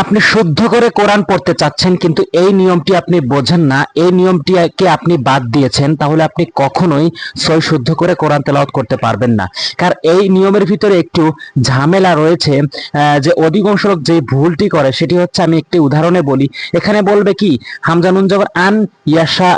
আপনি শুদ্ধ করে কোরআন পড়তে চাচ্ছেন, কিন্তু এই নিয়মটি আপনি বোঝেন না। এই নিয়মটিকে আপনি বাদ দিয়েছেন, তাহলে আপনি কখনোই সই শুদ্ধ করে কোরআন তেলাওয়াত করতে পারবেন না। কারণ এই নিয়মের ভিতরে একটু ঝামেলা রয়েছে যে অধিকাংশ লোক যে ভুলটি করে, সেটি হচ্ছে আমি একটি উদাহরণে বলি। এখানে বলবে কি হামজানুন জবর আন ইয়াশা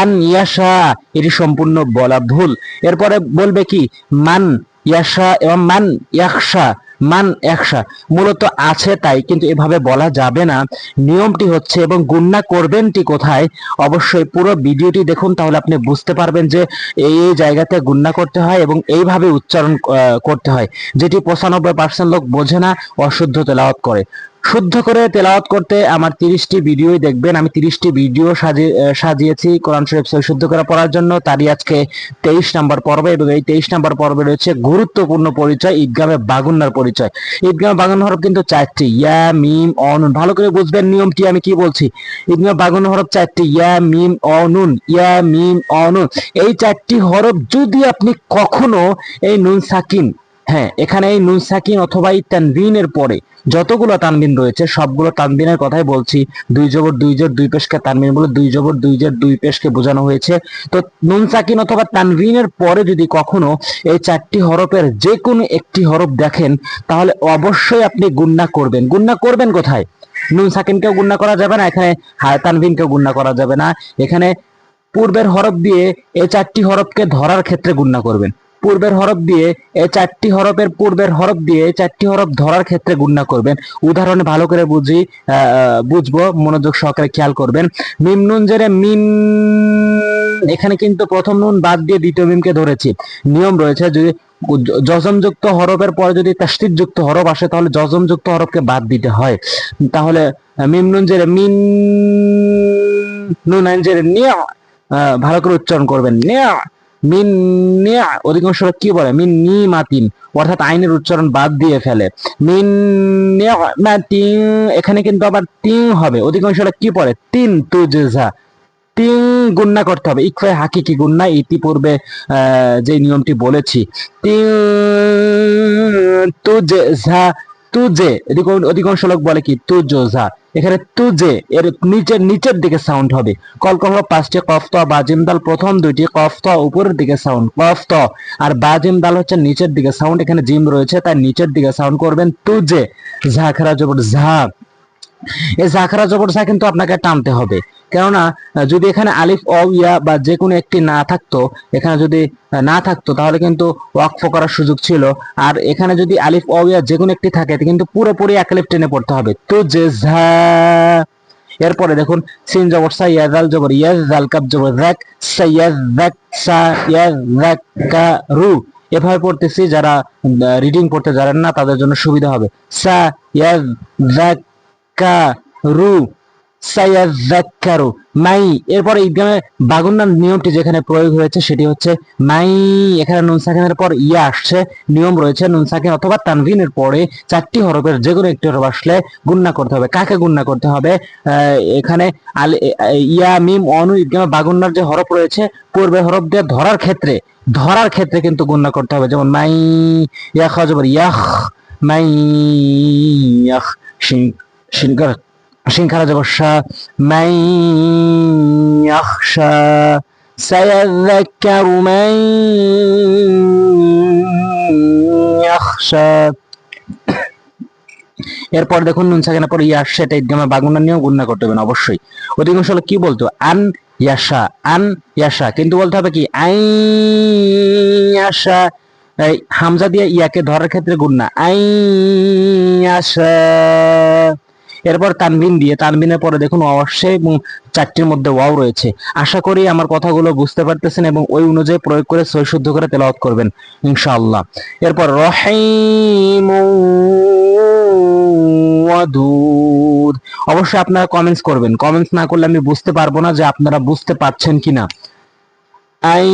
আন ইয়াশা, এটি সম্পূর্ণ বলা ভুল। এরপরে বলবে কি, মান ইয়াশা এবং মান ইয়াকশা মান একশা। মূলত আছে তাই, কিন্তু এভাবে বলা যাবে না। নিয়মটি হচ্ছে এবং গুন্না করবেনটি কোথায়? অবশ্যই পুরো ভিডিওটি দেখুন, তাহলে আপনি বুঝতে পারবেন যে এই এই জায়গাতে গুন্না করতে হয় এবং এইভাবে উচ্চারণ করতে হয়। যেটি পঁচানব্বই পার্সেন্ট লোক বোঝে না, অশুদ্ধ তেলাওয়াত করে। শুদ্ধ করে তেলাওয়াত করতে আমার তিরিশটি ভিডিওই দেখবেন। আমি তিরিশটি ভিডিও সাজিয়ে সাজিয়েছি কোরআন শরীফ শুদ্ধ করে পড়ার জন্য। তারই আজকে তেইশ নাম্বার পর্ব এবং এই তেইশ নাম্বার পর্বে রয়েছে গুরুত্বপূর্ণ পরিচয় ঈদগামে বাগুন্নার পরিচয়। ঈদগামে বাগুন হরফ কিন্তু চারটি, ইয়া, মিম, অনুন। ভালো করে বুঝবেন নিয়মটি আমি কি বলছি? ঈদগামে বাগুন হরফ চারটি, ইয়া, মিম, অনুন, ইয়া, মিম, অনুন। এই চারটি হরফ যদি আপনি কখনো এই নুন সাকিন হ্যাঁ এখানে এই নুন সাকিন অথবা তানবিনের পরে যতগুলো তানবিন রয়েছে, সবগুলো তানবিনের কথাই বলছি। দুই জবর, দুই জোর, দুই পেশকে তানবিন বলে দুই জবর, দুই জোর, দুই পেশকে বোঝানো হয়েছে। তো নুন সাকিন অথবা তানবিনের পরে যদি কখনো এই চারটি হরফের যে কোনো একটি হরফ দেখেন, তাহলে অবশ্যই আপনি গুন্না করবেন। গুন্না করবেন কোথায়? নুন সাকিনকেও গুন্না করা যাবে না, এখানে তানবিনকেও গুন্না করা যাবে না। এখানে পূর্বের হরফ দিয়ে এই চারটি হরফকে ধরার ক্ষেত্রে গুন্না করবেন। পূর্বের হরফ দিয়ে এই চারটি হরফের পূর্বের হরফ দিয়ে চারটি হরফ ধরার ক্ষেত্রে গুন্না করবেন। উদাহরণে ভালো করে বুঝি বুঝব, মনোযোগ সহকারে খেয়াল করবেন। মিম নুন জেরে মিম এখানে কিন্তু প্রথম নুন বাদ দিয়ে দ্বিতীয় মিমকে ধরেছি। নিয়ম রয়েছে যদি যজমযুক্ত হরফের পরে যদি যুক্ত হরফ আসে, তাহলে যজমযুক্ত হরফকে বাদ দিতে হয়। তাহলে মিম নুন জেরে মিন, নুন আইন জেরে নিয়া ভালো করে উচ্চারণ করবেন। নিয়া। মিন অধিকাংশ কি বলে? মিন নি মাতিন, অর্থাৎ আইনের উচ্চারণ বাদ দিয়ে ফেলে। মিন মাতিন, এখানে কিন্তু আবার তিন হবে। অধিকাংশ লোক কি পড়ে? তিন তুজা তিন গুন্না করতে হবে। ইকফায় হাকিকি গুন্না, ইতিপূর্বে যে নিয়মটি বলেছি। তিন তুজা তুজে অধিকাংশ লোক বলে কি তুজা এখানে তুজে, এর নিচের নিচের দিকে সাউন্ড হবে। কলকল হলো পাঁচটি কফত বাজিমদাল বাজিম দাল প্রথম দুইটি কফত ত উপরের দিকে সাউন্ড কফত ত আর বাজিম দাল হচ্ছে নিচের দিকে সাউন্ড এখানে জিম রয়েছে, তাই নিচের দিকে সাউন্ড করবেন তুজে। খেরা জবর ঝা। এই ঝাঁকড়া জবর ঝা কিন্তু আপনাকে টানতে হবে। কেননা, যদি এখানে আলিফ, অ, ইয়া বা যে কোনো একটি না থাকতো, এখানে যদি না থাকতো, তাহলে কিন্তু ওয়াকফ করার সুযোগ ছিল। আর এখানে যদি আলিফ, অ, ইয়া যে কোনো একটি থাকে কিন্তু পুরোপুরি একালিফ টেনে পড়তে হবে। তো যে এরপরে দেখুন, সিন জবর সা ইয়াজাল জবর ইয়াজ জাল কাব জবর রাক সাইয়াজ রাক সা ইয়াজ রাক কা রু। এভাবে পড়তেছি, যারা রিডিং পড়তে জানেন না, তাদের জন্য সুবিধা হবে। সা ইয়াজ রাক মাই। বাগুন্নার নিয়মটি যেখানে প্রয়োগ হয়েছে, সেটি হচ্ছে মাই। এখানে নুন পর আসছে, নিয়ম রয়েছে নুন অথবা তানভিনের পরে চারটি হরফের যে কোনো একটি হরফ আসলে গুন্না করতে হবে। কাকে গুন্না করতে হবে? এখানে ইয়া, মিম, অনু ঈদগামে বাগুন্নার যে হরফ রয়েছে, পূর্বে হরফ দিয়ে ধরার ক্ষেত্রে ধরার ক্ষেত্রে কিন্তু গুন্না করতে হবে। যেমন মাই ইয়া ইয়াহ মাই শিনকার শিনখারা জবসা মাই ইয়াখশা سيذكر من يخشى এরপর দেখুন নুন সাকিনের পর ইয়া আসছে এটা ঈদগামে বাগুনা নিয়েও গুন্না করতে হবে না অবশ্যই অধিকাংশ লোক কি বলতো আন ইয়াশা আন ইয়াশা কিন্তু বলতে হবে কি আই ইয়াশা এই হামজা দিয়ে ইয়াকে ধরার ক্ষেত্রে গুন্না আই ইয়াশা এরপর তানবিন দিয়ে, তানবিনের পরে দেখুন অবশ্যই এবং চারটির মধ্যে ওয়াও রয়েছে। আশা করি আমার কথাগুলো বুঝতে পারতেছেন এবং ওই অনুযায়ী প্রয়োগ করে সই শুদ্ধ করে তেলাওয়াত করবেন, ইনশাআল্লাহ। এরপর রহিম ওয়াদুদ অবশ্যই আপনারা কমেন্টস করবেন। কমেন্টস না করলে আমি বুঝতে পারব না যে আপনারা বুঝতে পারছেন কিনা। আই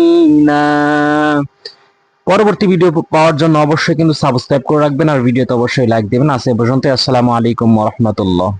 মুবিনা পরবর্তী ভিডিও পাওয়ার জন্য অবশ্যই কিন্তু সাবস্ক্রাইব করে রাখবেন আর ভিডিওতে অবশ্যই লাইক দেবেন। এ পর্যন্ত আসসালামু আলাইকুম রাহমাতুল্লাহ।